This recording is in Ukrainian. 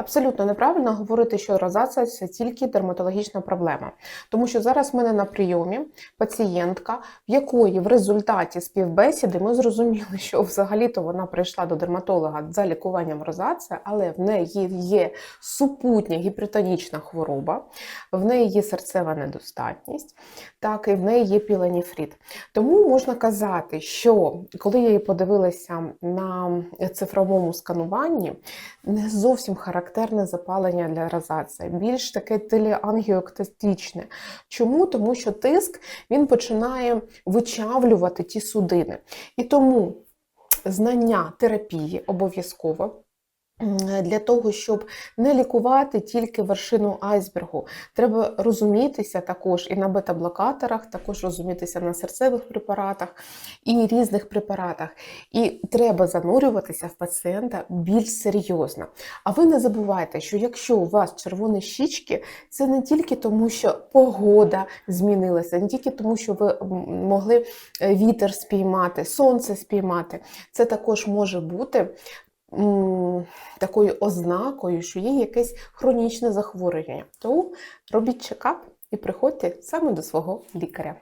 Абсолютно неправильно говорити, що розація це тільки дерматологічна проблема. Тому що зараз в мене на прийомі пацієнтка, в якої в результаті співбесіди ми зрозуміли, що взагалі-то вона прийшла до дерматолога за лікуванням розація, але в неї є супутня гіпертонічна хвороба, в неї є серцева недостатність, так і в неї є піленіфрит. Тому можна казати, що коли я її подивилася на цифровому скануванні, не зовсім характерне запалення для розації, більш таке телеангіоктастичне. Чому? Тому що тиск він починає вичавлювати ті судини. І тому знання терапії обов'язково. Для того, щоб не лікувати тільки вершину айсбергу, треба розумітися також і на бета-блокаторах, також розумітися на серцевих препаратах і різних препаратах. І треба занурюватися в пацієнта більш серйозно. А ви не забувайте, що якщо у вас червоні щічки, це не тільки тому, що погода змінилася, не тільки тому, що ви могли е, вітер спіймати, сонце спіймати. Це також може бути такою ознакою, що є якесь хронічне захворювання. Тому робіть чекап і приходьте саме до свого лікаря.